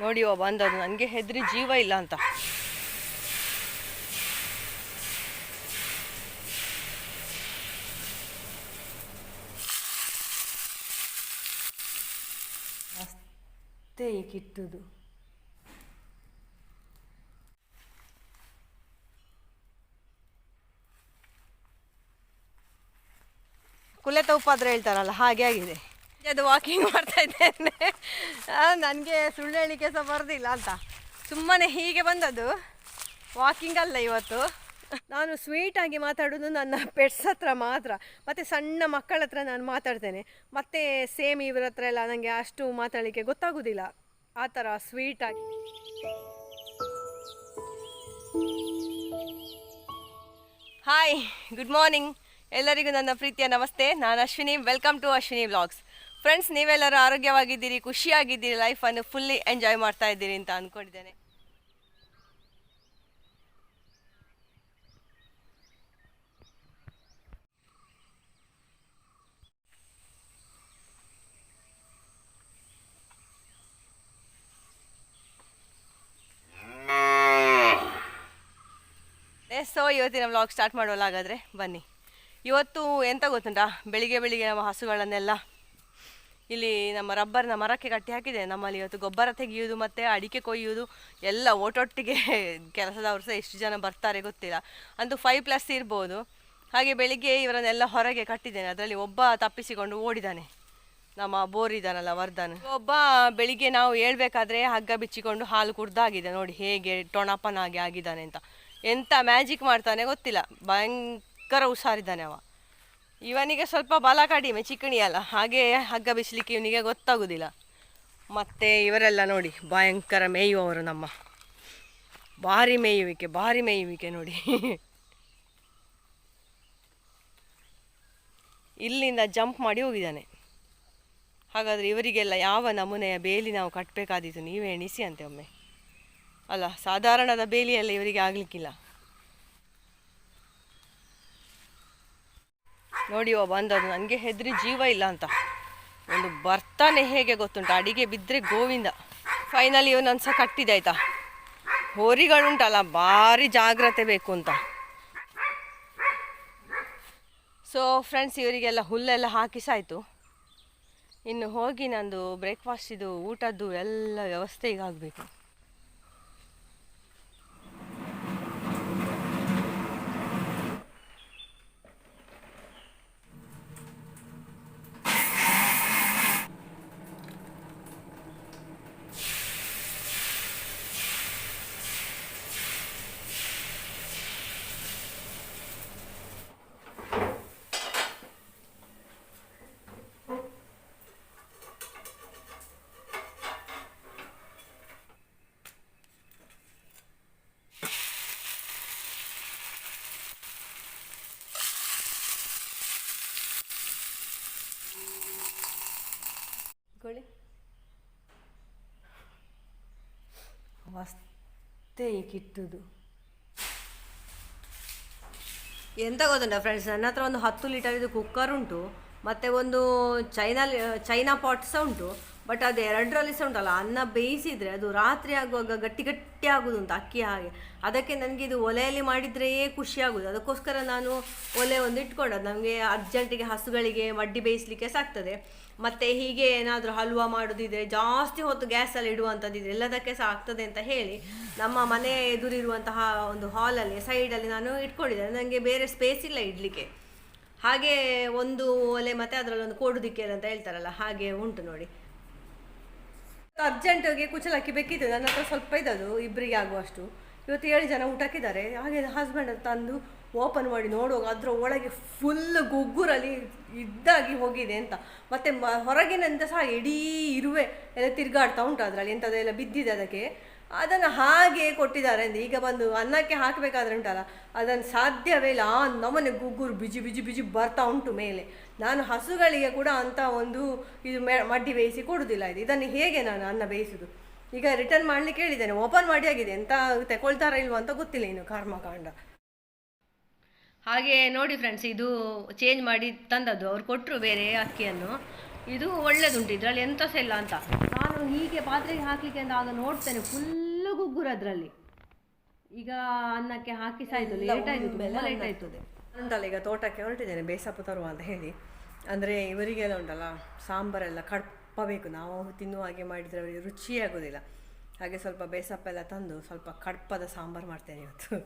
ನೋಡಿ ಅವ ಬಂದದು ನನಗೆ ಹೆದರಿ ಜೀವ ಇಲ್ಲ ಅಂತ. ಅಷ್ಟೇ ಈ ಕಿಟ್ಟುದು ಕುಲೆ ಉಪ್ಪಾದ್ರೆ ಹೇಳ್ತಾರಲ್ಲ, ಹಾಗೆ ಆಗಿದೆ. ಅದು ವಾಕಿಂಗ್ ಮಾಡ್ತಾ ಇದ್ದೇನೆ ನನಗೆ ಸುಳ್ಳು ಹೇಳಿಕೆ ಸಹ ಬರೋದಿಲ್ಲ ಅಂತ. ಸುಮ್ಮನೆ ಹೀಗೆ ಬಂದದ್ದು. ವಾಕಿಂಗ್ ಅಲ್ಲ ಇವತ್ತು. ನಾನು ಸ್ವೀಟಾಗಿ ಮಾತಾಡೋದು ನನ್ನ ಪೆಟ್ಸ್ ಹತ್ರ ಮಾತ್ರ. ಮತ್ತು ಸಣ್ಣ ಮಕ್ಕಳ ಹತ್ರ ನಾನು ಮಾತಾಡ್ತೇನೆ. ಮತ್ತು ಸೇಮ್ ಇವ್ರ ಹತ್ರ ಎಲ್ಲ ನನಗೆ ಅಷ್ಟು ಮಾತಾಡಲಿಕ್ಕೆ ಗೊತ್ತಾಗೋದಿಲ್ಲ. ಆ ಥರ ಸ್ವೀಟಾಗಿ ಹಾಯ್ ಗುಡ್ ಮಾರ್ನಿಂಗ್ ಎಲ್ಲರಿಗೂ ನನ್ನ ಪ್ರೀತಿಯ ನಮಸ್ತೆ. ನಾನು Ashwini. Welcome to Ashwini vlogs friends ನೀವೆಲ್ಲರೂ ಆರೋಗ್ಯವಾಗಿದ್ದೀರಿ, ಖುಷಿಯಾಗಿದ್ದೀರಿ ಲೈಫನ್ನು ಫುಲ್ಲಿ ಎಂಜಾಯ್ ಮಾಡ್ತಾ ಇದ್ದೀರಿ ಅಂತ ಅಂದ್ಕೊಂಡಿದ್ದೇನೆ ಸೊ ಇವತ್ತಿನ ವ್ಲಾಗ್ ಸ್ಟಾರ್ಟ್ ಮಾಡೋಲ್ಲ ಹಾಗಾದರೆ ಬನ್ನಿ. ಇವತ್ತು ಎಂತ ಗೊತ್ತುಂಟಾ? ಬೆಳಿಗ್ಗೆ ಬೆಳಿಗ್ಗೆ ನಮ್ಮ ಹಸುಗಳನ್ನೆಲ್ಲ ಇಲ್ಲಿ ನಮ್ಮ ರಬ್ಬರ್ನ ಮರಕ್ಕೆ ಕಟ್ಟಿ ಹಾಕಿದೆ. ನಮ್ಮಲ್ಲಿ ಇವತ್ತು ಗೊಬ್ಬರ ತೆಗೆಯುವುದು ಮತ್ತು ಅಡಿಕೆ ಕೊಯ್ಯುವುದು ಎಲ್ಲ ಒಟ್ಟೊಟ್ಟಿಗೆ ಕೆಲಸದವರು ಸಹ ಎಷ್ಟು ಜನ ಬರ್ತಾರೆ ಗೊತ್ತಿಲ್ಲ. ಅಂತೂ ಫೈವ್ ಪ್ಲಸ್ ಇರ್ಬೋದು. ಹಾಗೆ ಬೆಳಿಗ್ಗೆ ಇವರನ್ನೆಲ್ಲ ಹೊರಗೆ ಕಟ್ಟಿದ್ದೇನೆ. ಅದರಲ್ಲಿ ಒಬ್ಬ ತಪ್ಪಿಸಿಕೊಂಡು ಓಡಿದ್ದಾನೆ ನಮ್ಮ ಬೋರ್ ಇದ್ದಾನಲ್ಲ ವರ್ಧನ್. ಒಬ್ಬ ಬೆಳಿಗ್ಗೆ ನಾವು ಹೇಳ್ಬೇಕಾದ್ರೆ ಹಗ್ಗ ಬಿಚ್ಚಿಕೊಂಡು ಹಾಲು ಕುಡ್ದಾಗಿದೆ. ನೋಡಿ ಹೇಗೆ ಟೊಣಪನಾಗಿ ಆಗಿದ್ದಾನೆ ಅಂತ. ಎಂತ ಮ್ಯಾಜಿಕ್ ಮಾಡ್ತಾನೆ ಗೊತ್ತಿಲ್ಲ. ಭಯಂಕರ ಹುಷಾರಿದ್ದಾನೆ ಅವ. ಇವನಿಗೆ ಸ್ವಲ್ಪ ಬಲ ಕಡಿಮೆ ಚಿಕಣಿ ಅಲ್ಲ. ಹಾಗೆ ಹಗ್ಗ ಬಿಚ್ಚಲಿಕ್ಕೆ ಇವನಿಗೆ ಗೊತ್ತಾಗೋದಿಲ್ಲ. ಮತ್ತೆ ಇವರೆಲ್ಲ ನೋಡಿ, ಭಯಂಕರ ಮೇಯುವವರು ನಮ್ಮ. ಭಾರಿ ಮೇಯುವಿಕೆ ಭಾರಿ ಮೇಯುವಿಕೆ ನೋಡಿ. ಇಲ್ಲಿಂದ ಜಂಪ್ ಮಾಡಿ ಹೋಗಿದ್ದಾನೆ. ಹಾಗಾದರೆ ಇವರಿಗೆಲ್ಲ ಯಾವ ನಮೂನೆಯ ಬೇಲಿ ನಾವು ಕಟ್ಟಬೇಕಾದೀತು ನೀವೇ ಎಣಿಸಿ ಅಂತೆ ಒಮ್ಮೆ. ಅಲ್ಲ, ಸಾಧಾರಣದ ಬೇಲಿಯೆಲ್ಲ ಇವರಿಗೆ ಆಗಲಿಕ್ಕಿಲ್ಲ. ನೋಡಿ ಬಂದದ್ದು. ಬಂದದು ನನಗೆ ಹೆದರಿ ಜೀವ ಇಲ್ಲ ಅಂತ. ಒಂದು ಬರ್ತಾನೆ ಹೇಗೆ ಗೊತ್ತುಂಟು? ಅಡಿಗೆ ಬಿದ್ದರೆ ಗೋವಿಂದ. ಫೈನಲಿ ಇವನೊಂದು ಸಹ ಕಟ್ಟಿದೆ, ಆಯ್ತಾ? ಹೋರಿಗಳುಂಟಲ್ಲ, ಭಾರಿ ಜಾಗ್ರತೆ ಬೇಕು ಅಂತ. ಸೊ ಫ್ರೆಂಡ್ಸ್ ಇವರಿಗೆಲ್ಲ ಹುಲ್ಲೆಲ್ಲ ಹಾಕಿಸಾಯಿತು ಇನ್ನು ಹೋಗಿ ನಂದು ಬ್ರೇಕ್ಫಾಸ್ಟ್ ಇದು ಊಟದ್ದು ಎಲ್ಲ ವ್ಯವಸ್ಥೆ ಈಗ ಆಗಬೇಕು. ವಸ್ತೆ ಈ ಎಂತ ಗೊತ್ತುಂಟ ಫ್ರೆಂಡ್ಸ್ ನನ್ನ ಹತ್ರ ಒಂದು ಹತ್ತು ಲೀಟರ್ ಕುಕ್ಕರ್ ಉಂಟು, ಮತ್ತು ಒಂದು ಚೈನಾ ಚೈನಾ ಪಾಟ್ ಸಹ ಉಂಟು ಬಟ್ ಅದು ಎರಡರಲ್ಲಿ ಸಹ ಉಂಟಲ್ಲ, ಅನ್ನ ಬೇಯಿಸಿದರೆ ಅದು ರಾತ್ರಿ ಆಗುವಾಗ ಗಟ್ಟಿ ಗಟ್ಟಿ ಆಗೋದು ಅಂತ ಅಕ್ಕಿ ಹಾಗೆ. ಅದಕ್ಕೆ ನನಗೆ ಇದು ಒಲೆಯಲ್ಲಿ ಮಾಡಿದ್ರೇ ಖುಷಿ ಆಗೋದು. ಅದಕ್ಕೋಸ್ಕರ ನಾನು ಒಲೆ ಒಂದು ಇಟ್ಕೊಂಡದ್ದು ನಮಗೆ ಅರ್ಜೆಂಟಿಗೆ ಹಸುಗಳಿಗೆ ಮಡ್ಡಿ ಬೇಯಿಸಲಿಕ್ಕೆ ಸಾಕ್ತದೆ ಮತ್ತು ಹೀಗೆ ಏನಾದರೂ ಹಲ್ವಾ ಮಾಡೋದಿದ್ರೆ, ಜಾಸ್ತಿ ಹೊತ್ತು ಗ್ಯಾಸಲ್ಲಿ ಇಡುವಂಥದ್ದಿದ್ರೆ ಎಲ್ಲದಕ್ಕೆ ಸಹ ಆಗ್ತದೆ ಅಂತ ಹೇಳಿ ನಮ್ಮ ಮನೆ ಎದುರಿರುವಂತಹ ಒಂದು ಹಾಲಲ್ಲಿ ಸೈಡಲ್ಲಿ ನಾನು ಇಟ್ಕೊಂಡಿದ್ದೆ. ನನಗೆ ಬೇರೆ ಸ್ಪೇಸ್ ಇಲ್ಲ ಇಡಲಿಕ್ಕೆ. ಹಾಗೆ ಒಂದು ಒಲೆ ಮತ್ತೆ ಅದರಲ್ಲಿ ಒಂದು ಕೋಡುದಿಕ್ಕೆ ಅಂತ ಹೇಳ್ತಾರಲ್ಲ, ಹಾಗೆ ಉಂಟು ನೋಡಿ. ಅರ್ಜೆಂಟಾಗಿ ಕುಚಲಕ್ಕಿ ಬೇಕಿತ್ತು. ನನ್ನ ಹತ್ರ ಸ್ವಲ್ಪ ಇದ್ದದು ಇಬ್ಬರಿಗೆ ಆಗುವಷ್ಟು. ಇವತ್ತು ಏಳು ಜನ ಊಟಕ್ಕಿದ್ದಾರೆ. ಹಾಗೆ ಹಸ್ಬೆಂಡ್ ತಂದು ಓಪನ್ ಮಾಡಿ ನೋಡುವಾಗ ಅದರ ಒಳಗೆ ಫುಲ್ ಗುಗ್ಗುರಲ್ಲಿ ಇದ್ದಾಗಿ ಹೋಗಿದೆ ಅಂತ. ಮತ್ತು ಮ, ಹೊರಗಿನಿಂದ ಸಹ ಇಡೀ ಇರುವೆ ಎಲ್ಲ ತಿರುಗಾಡ್ತಾ ಉಂಟು ಅದರಲ್ಲಿ ಎಂಥದ್ದೆಲ್ಲ ಬಿದ್ದಿದೆ ಅದಕ್ಕೆ. ಅದನ್ನು ಹಾಗೆ ಕೊಟ್ಟಿದ್ದಾರೆ ಅಂದರೆ ಈಗ ಬಂದು ಅನ್ನಕ್ಕೆ ಹಾಕಬೇಕಾದ್ರೆ ಉಂಟಲ್ಲ, ಅದನ್ನು ಸಾಧ್ಯವೇ ಇಲ್ಲ. ಆ ನಮನೆ ಗುಗ್ಗುರು ಬಿಜಿ ಬಿಜಿ ಬಿಜಿ ಬರ್ತಾ ಉಂಟು ಮೇಲೆ. ನಾನು ಹಸುಗಳಿಗೆ ಕೂಡ ಅಂತ ಒಂದು ಇದು ಮೆ, ಮಡ್ಡಿ ಬೇಯಿಸಿ ಕೊಡುವುದಿಲ್ಲ ಇದು. ಇದನ್ನು ಹೇಗೆ ನಾನು ಅನ್ನ ಬೇಯಿಸೋದು? ಈಗ ರಿಟರ್ನ್ ಮಾಡಲಿಕ್ಕೆ ಹೇಳಿದ್ದೇನೆ. ಓಪನ್ ಮಾಡಿ ಆಗಿದೆ. ಎಂತ ತಗೊಳ್ತಾರ ಇಲ್ವಾ ಅಂತ ಗೊತ್ತಿಲ್ಲ ಇನ್ನು ಕರ್ಮಕಾಂಡ. ಹಾಗೆ ನೋಡಿ ಫ್ರೆಂಡ್ಸ್ ಇದು ಚೇಂಜ್ ಮಾಡಿ ತಂದದ್ದು. ಅವ್ರು ಕೊಟ್ಟರು ಬೇರೆ ಅಕ್ಕಿಯನ್ನು. ಇದು ಒಳ್ಳೇದುಂಟು ಇದರಲ್ಲಿ ಎಂತ ಸಹ ಇಲ್ಲ ಅಂತ. ನಾನು ಹೀಗೆ ಪಾತ್ರೆಗೆ ಹಾಕಲಿಕ್ಕೆ ಅಂತ ಆಗ ನೋಡ್ತೇನೆ ಫುಲ್ಲು ಗುಗ್ಗುರು ಅದರಲ್ಲಿ. ಈಗ ಅನ್ನಕ್ಕೆ ಹಾಕಿ ಸಾಯ್ತು ಲೇಟ್ ಆಯಿತು ತುಂಬ ಲೇಟ್ ಆಯ್ತದೆ. ಅಂತಲ್ಲ ಈಗ ತೋಟಕ್ಕೆ ಹೊರಟಿದ್ದೇನೆ ಬೇಸಪ್ಪು ತರುವ ಅಂತ ಹೇಳಿ. ಅಂದರೆ ಇವರಿಗೆಲ್ಲ ಉಂಟಲ್ಲ ಸಾಂಬಾರೆಲ್ಲ ಕಡ್ಪಬೇಕು ನಾವು ತಿನ್ನುವ ಹಾಗೆ ಮಾಡಿದರೆ ಅವರಿಗೆ ರುಚಿಯೇ ಆಗೋದಿಲ್ಲ. ಹಾಗೆ ಸ್ವಲ್ಪ ಬೇಸಪ್ಪ ಎಲ್ಲ ತಂದು ಸ್ವಲ್ಪ ಕಡ್ಪದ ಸಾಂಬಾರು ಮಾಡ್ತೇನೆ ಇವತ್ತು.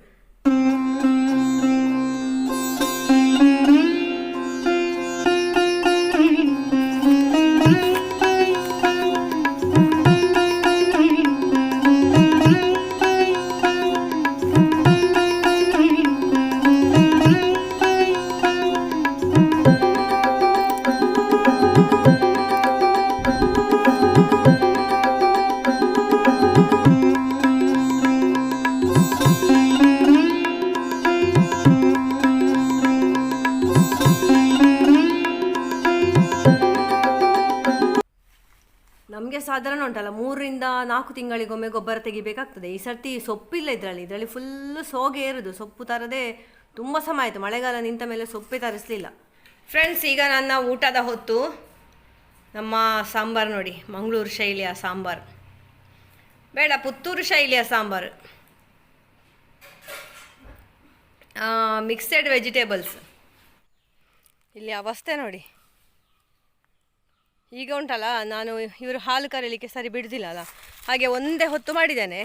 ನಮಗೆ ಸಾಧಾರಣ ಉಂಟಲ್ಲ, ಮೂರರಿಂದ ನಾಲ್ಕು ತಿಂಗಳಿಗೊಮ್ಮೆ ಗೊಬ್ಬರ ತೆಗಿಬೇಕಾಗ್ತದೆ. ಈ ಸರ್ತಿ ಸೊಪ್ಪಿಲ್ಲ ಇದರಲ್ಲಿ. ಇದರಲ್ಲಿ ಫುಲ್ಲು ಸೋಗೆ ಇರೋದು ಸೊಪ್ಪು ತರದೆ ತುಂಬ ಸಮಯ ಆಯಿತು. ಮಳೆಗಾಲ ನಿಂತ ಮೇಲೆ ಸೊಪ್ಪೇ ತರಿಸಲಿಲ್ಲ. ಫ್ರೆಂಡ್ಸ್ ಈಗ ನನ್ನ ಊಟದ ಹೊತ್ತು ನಮ್ಮ ಸಾಂಬಾರು ನೋಡಿ. ಮಂಗಳೂರು ಶೈಲಿಯ ಸಾಂಬಾರು. ಬೇಡ, ಪುತ್ತೂರು ಶೈಲಿಯ ಸಾಂಬಾರು. ಮಿಕ್ಸೆಡ್ ವೆಜಿಟೇಬಲ್ಸ್ ಇಲ್ಲಿ ಅವಸ್ಥೆ ನೋಡಿ. ಈಗ ಉಂಟಲ್ಲ, ನಾನು ಇವರು ಹಾಲು ಕರೀಲಿಕ್ಕೆ ಸರಿ ಬಿಡುದಿಲ್ಲ ಅಲ್ಲ ಹಾಗೆ ಒಂದೇ ಹೊತ್ತು ಮಾಡಿದ್ದೇನೆ.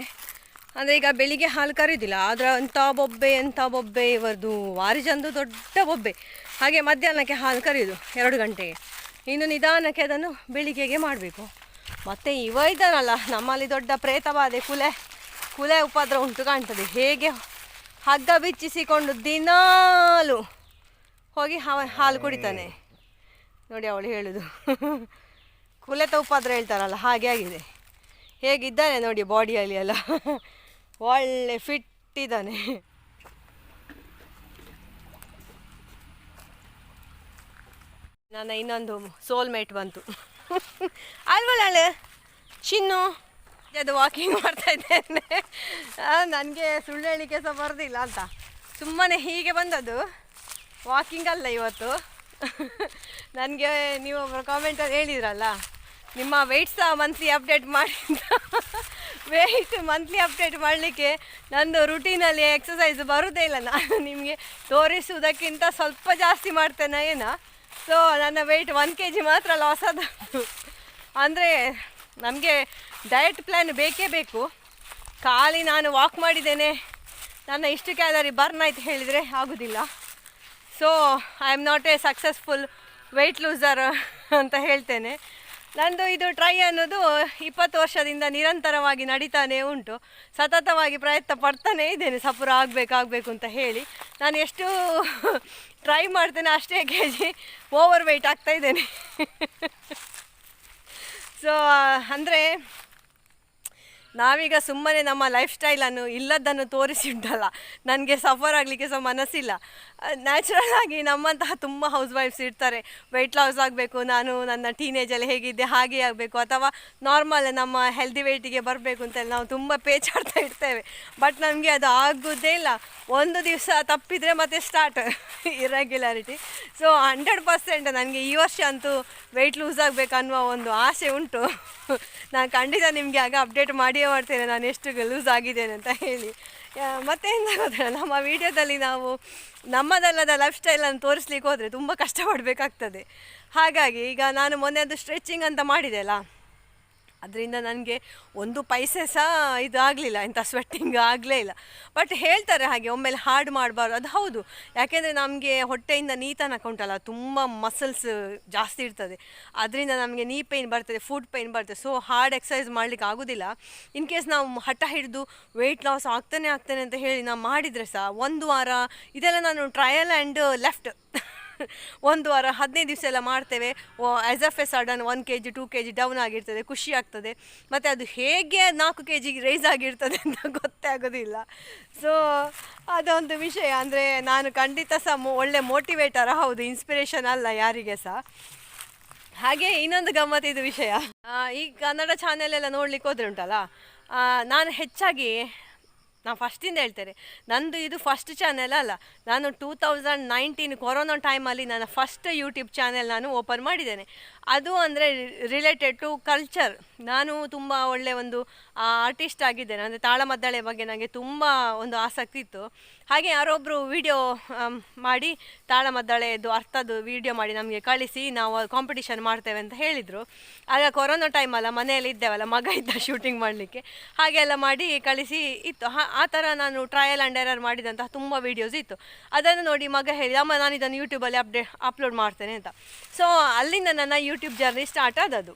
ಅಂದರೆ ಈಗ ಬೆಳಿಗ್ಗೆ ಹಾಲು ಕರೀದಿಲ್ಲ, ಆದರೆ ಅಂಥ ಬೊಬ್ಬೆ, ಎಂಥ ಬೊಬ್ಬೆ ಇವರದು ವಾರಿಜಂದು ದೊಡ್ಡ ಬೊಬ್ಬೆ. ಹಾಗೆ ಮಧ್ಯಾಹ್ನಕ್ಕೆ ಹಾಲು ಕರೆಯೋದು, ಎರಡು ಗಂಟೆಗೆ. ಇನ್ನು ನಿಧಾನಕ್ಕೆ ಅದನ್ನು ಬೆಳಿಗ್ಗೆಗೆ ಮಾಡಬೇಕು. ಮತ್ತು ಇವ ಇದ್ದಾನಲ್ಲ, ನಮ್ಮಲ್ಲಿ ದೊಡ್ಡ ಪ್ರೇತವಾದೆ ಕುಲೆ ಕುಲೆ ಉಪದ್ರ ಉಂಟು ಕಾಣ್ತದೆ. ಹೇಗೆ ಹಗ್ಗ ಬಿಚ್ಚಿಸಿಕೊಂಡು ದಿನಾಲು ಹೋಗಿ ಹಾಲು ಕುಡಿತಾನೆ. ನೋಡಿ ಅವಳು ಹೇಳುದು. ಕುಲೆ ತಪ್ಪಾದ್ರೆ ಹೇಳ್ತಾರಲ್ಲ, ಹಾಗೆ ಆಗಿದೆ. ಹೇಗಿದ್ದಾನೆ ನೋಡಿ ಬಾಡಿಯಲ್ಲಿ ಎಲ್ಲ. ಒಳ್ಳೆ ಫಿಟ್ ಇದ್ದಾನೆ. ನನ್ನ ಇನ್ನೊಂದು ಸೋಲ್ಮೇಟ್ ಬಂತು. ಅಲ್ವಲ್ಲ? ಚಿನ್ನು, ಅದು ವಾಕಿಂಗ್ ಮಾಡ್ತಾ ಇದ್ದೇನೆ. ನನಗೆ ಸುಳ್ಳು ಹೇಳಿಕೆ ಸಹ ಬರೋದಿಲ್ಲ ಅಂತ. ಸುಮ್ಮನೆ ಹೀಗೆ ಬಂದದ್ದು. ವಾಕಿಂಗ್ ಅಲ್ಲ ಇವತ್ತು. ನನಗೆ ನೀವು ಒಬ್ಬರು ಕಾಮೆಂಟಲ್ಲಿ ಹೇಳಿದ್ರಲ್ಲ, ನಿಮ್ಮ ವೆಯ್ಟ್ ಸಹ ಮಂತ್ಲಿ ಅಪ್ಡೇಟ್ ಮಾಡಿ ವೆಯ್ಟ್ ಮಂತ್ಲಿ ಅಪ್ಡೇಟ್ ಮಾಡಲಿಕ್ಕೆ ನಂದು ರುಟೀನಲ್ಲಿ ಎಕ್ಸಸೈಸ್ ಬರೋದೇ ಇಲ್ಲ. ನಾನು ನಿಮಗೆ ತೋರಿಸುವುದಕ್ಕಿಂತ ಸ್ವಲ್ಪ ಜಾಸ್ತಿ ಮಾಡ್ತೇನೆ, ಏನೋ? ಸೊ ನನ್ನ ವೆಯ್ಟ್ ಒನ್ ಕೆ ಜಿ ಮಾತ್ರ ಲಾಸ್ ಆದ. ಅಂದರೆ ನಮಗೆ ಡಯಟ್ ಪ್ಲ್ಯಾನ್ ಬೇಕೇ ಬೇಕು. ಖಾಲಿ ನಾನು ವಾಕ್ ಮಾಡಿದ್ದೇನೆ. ನನ್ನ ಇಷ್ಟು ಕ್ಯಾಲರಿ ಬರ್ನ್ ಆಯ್ತು ಹೇಳಿದರೆ ಆಗೋದಿಲ್ಲ. So I am not a successful weight loser ಅಂತ ಹೇಳ್ತೇನೆ. ನಂದು ಇದು ಟ್ರೈ ಅನ್ನೋದು ಇಪ್ಪತ್ತು ವರ್ಷದಿಂದ ನಿರಂತರವಾಗಿ ನಡೀತಾನೇ ಉಂಟು. ಸತತವಾಗಿ ಪ್ರಯತ್ನ ಪಡ್ತಾನೇ ಇದ್ದೇನೆ. ಸಪುರ ಆಗಬೇಕಾಗಬೇಕು ಆಗಬೇಕು ಅಂತ ಹೇಳಿ. ನಾನು ಎಷ್ಟು ಟ್ರೈ ಮಾಡ್ತೇನೆ ಅಷ್ಟೇ ಕೆ ಜಿ ಓವರ್ ವೆಯ್ಟ್ ಆಗ್ತಾ ಇದ್ದೇನೆ. ಸೊ ಅಂದರೆ ನಾವೀಗ ಸುಮ್ಮನೆ ನಮ್ಮ ಲೈಫ್ ಸ್ಟೈಲನ್ನು ಇಲ್ಲದನ್ನು ತೋರಿಸಿ ಉಂಟಲ್ಲ. ನನಗೆ ಸಫರ್ ಆಗಲಿಕ್ಕೆ ಸಹ ಮನಸ್ಸಿಲ್ಲ. ನ್ಯಾಚುರಲ್ ಆಗಿ ನಮ್ಮಂತಹ ತುಂಬ ಹೌಸ್ ವೈಫ್ಸ್ ಇರ್ತಾರೆ. ವೆಯ್ಟ್ ಲಾಸ್ ಆಗಬೇಕು, ನಾನು ನನ್ನ ಟೀನೇಜಲ್ಲಿ ಹೇಗಿದ್ದೆ, ಹಾಗೆ ಆಗಬೇಕು, ಅಥವಾ ನಾರ್ಮಲ್ ನಮ್ಮ ಹೆಲ್ದಿ ವೆಯ್ಟಿಗೆ ಬರಬೇಕು ಅಂತೇಳಿ ನಾವು ತುಂಬ ಪೇಚಾಡ್ತಾ ಇರ್ತೇವೆ. ಬಟ್ ನಮಗೆ ಅದು ಆಗೋದೇ ಇಲ್ಲ. ಒಂದು ದಿವಸ ತಪ್ಪಿದರೆ ಮತ್ತೆ start irregularity so hundred percent ನನಗೆ ಈ ವರ್ಷ ಅಂತೂ ವೆಯ್ಟ್ ಲೂಸ್ ಆಗಬೇಕು ಅನ್ನುವ ಒಂದು ಆಸೆ ಉಂಟು. ನಾನು ಖಂಡಿತ ನಿಮಗೆ ಆಗ ಅಪ್ಡೇಟ್ ಮಾಡಿಯೇ ಮಾಡ್ತೇನೆ, ನಾನು ಎಷ್ಟು ಲೂಸ್ ಆಗಿದ್ದೇನೆ ಅಂತ ಹೇಳಿ. ಮತ್ತೆ ಗೊತ್ತಿಲ್ಲ ನಮ್ಮ ವಿಡಿಯೋದಲ್ಲಿ ನಾವು ನಮ್ಮದಲ್ಲದ ಲೈಫ್ ಸ್ಟೈಲನ್ನು ತೋರಿಸ್ಲಿಕ್ಕೆ ಹೋದರೆ ತುಂಬ ಕಷ್ಟಪಡಬೇಕಾಗ್ತದೆ. ಹಾಗಾಗಿ ಈಗ ನಾನು ಮೊನ್ನೆ ಅದು ಸ್ಟ್ರೆಚಿಂಗ್ ಅಂತ ಮಾಡಿದೆ ಅಲ್ಲ? ಅದರಿಂದ ನನಗೆ ಒಂದು ಪೈಸೆ ಸಹ ಇದು ಆಗಲಿಲ್ಲ ಇಂಥ ಸ್ವೆಟ್ಟಿಂಗ್ ಆಗಲೇ ಇಲ್ಲ. ಬಟ್ ಹೇಳ್ತಾರೆ ಹಾಗೆ, ಒಮ್ಮೆಲೆ ಹಾರ್ಡ್ ಮಾಡಬಾರ್ದು. ಅದು ಹೌದು. ಯಾಕೆಂದರೆ ನಮಗೆ ಹೊಟ್ಟೆಯಿಂದ ನೀ ತನಕ ಉಂಟಲ್ಲ, ತುಂಬ ಮಸಲ್ಸ್ ಜಾಸ್ತಿ ಇರ್ತದೆ. ಅದರಿಂದ ನಮಗೆ ನೀ ಪೈನ್ ಬರ್ತದೆ ಫುಡ್ ಪೈನ್ ಬರ್ತದೆ. ಸೊ ಹಾರ್ಡ್ ಎಕ್ಸಸೈಸ್ ಮಾಡಲಿಕ್ಕೆ ಆಗೋದಿಲ್ಲ. ಇನ್ ಕೇಸ್ ನಾವು ಹಠ ಹಿಡಿದು ವೆಯ್ಟ್ ಲಾಸ್ ಆಗ್ತಾನೆ ಆಗ್ತಾನೆ ಅಂತ ಹೇಳಿ ನಾವು ಮಾಡಿದರೆ ಸಹ, ಒಂದು ವಾರ ಇದೆಲ್ಲ ನಾನು ಟ್ರಯಲ್ ಆ್ಯಂಡ್ ಲೆಫ್ಟ್ ಒಂದು ವಾರ, ಹದಿನೈದು ದಿವಸ ಎಲ್ಲ ಮಾಡ್ತೇವೆ. As if a sudden one K G two K G down ಆಗಿರ್ತದೆ, ಖುಷಿ ಆಗ್ತದೆ. ಮತ್ತು ಅದು ಹೇಗೆ ನಾಲ್ಕು ಕೆ ಜಿಗೆ ರೈಸ್ ಆಗಿರ್ತದೆ ಅಂತ ಗೊತ್ತೇ ಆಗೋದಿಲ್ಲ. ಸೊ ಅದೊಂದು ವಿಷಯ. ಅಂದರೆ ನಾನು ಖಂಡಿತ ಸಹ ಮೊ- ಒಳ್ಳೆ ಮೋಟಿವೇಟರ್ ಹೌದು ಇನ್ಸ್ಪಿರೇಷನ್ ಅಲ್ಲ ಯಾರಿಗೆ ಸಹ. ಹಾಗೆ ಇನ್ನೊಂದು ಗಮ್ಮತ್ತಿದ ವಿಷಯ. ಈ ಕನ್ನಡ ಚಾನೆಲ್ ಎಲ್ಲ ನೋಡ್ಲಿಕ್ಕೆ ಹೋದ್ರೆ ಉಂಟಲ್ಲ? ನಾನು ಹೆಚ್ಚಾಗಿ ನಾನು ಫಸ್ಟಿಂದ ಹೇಳ್ತೇನೆ. ನಂದು ಇದು ಫಸ್ಟ್ ಚಾನೆಲ್ ಅಲ್ಲ. ನಾನು ಟೂ ತೌಸಂಡ್ ನೈನ್ಟೀನ್ ಕೊರೋನಾ ಟೈಮಲ್ಲಿ ನನ್ನ ಫಸ್ಟ್ ಯೂಟ್ಯೂಬ್ ಚಾನೆಲ್ ನಾನು ಓಪನ್ ಮಾಡಿದ್ದೇನೆ. ಅದು ಅಂದರೆ ರಿಲೇಟೆಡ್ ಟು ಕಲ್ಚರ್ ನಾನು ತುಂಬ ಒಳ್ಳೆಯ ಒಂದು ಆರ್ಟಿಸ್ಟ್ ಆಗಿದ್ದೇನೆ. ಅಂದರೆ ತಾಳಮದ್ದಳೆ ಬಗ್ಗೆ ನನಗೆ ತುಂಬ ಒಂದು ಆಸಕ್ತಿ ಇತ್ತು. ಹಾಗೆ ಯಾರೊಬ್ಬರು ವಿಡಿಯೋ ಮಾಡಿ, ತಾಳಮದ್ದಳೆದು, ಅರ್ಥದ್ದು ವಿಡಿಯೋ ಮಾಡಿ ನಮಗೆ ಕಳಿಸಿ, ನಾವು ಕಾಂಪಿಟಿಷನ್ ಮಾಡ್ತೇವೆ ಅಂತ ಹೇಳಿದರು. ಆಗ ಕೊರೋನಾ ಟೈಮಲ್ಲ ಮನೆಯಲ್ಲಿ ಇದ್ದೇವಲ್ಲ, ಮಗ ಇದ್ದ ಶೂಟಿಂಗ್ ಮಾಡಲಿಕ್ಕೆ. ಹಾಗೆಲ್ಲ ಮಾಡಿ ಕಳಿಸಿ ಇತ್ತು. ಆ ಥರ ನಾನು ಟ್ರಯಲ್ ಆ್ಯಂಡ್ ಎರರ್ ಮಾಡಿದಂತಹ ತುಂಬ ವೀಡಿಯೋಸ್ ಇತ್ತು. ಅದನ್ನು ನೋಡಿ ಮಗ ಹೇಳಿ ಅಮ್ಮ, ನಾನು ಇದನ್ನು ಯೂಟ್ಯೂಬಲ್ಲಿ ಅಪ್ಡೇಟ್ ಅಪ್ಲೋಡ್ ಮಾಡ್ತೇನೆ ಅಂತ. ಸೊ ಅಲ್ಲಿಂದ ನನ್ನ ಯೂಟ್ಯೂಬ್ ಜರ್ನಿ ಸ್ಟಾರ್ಟ್ ಆದದು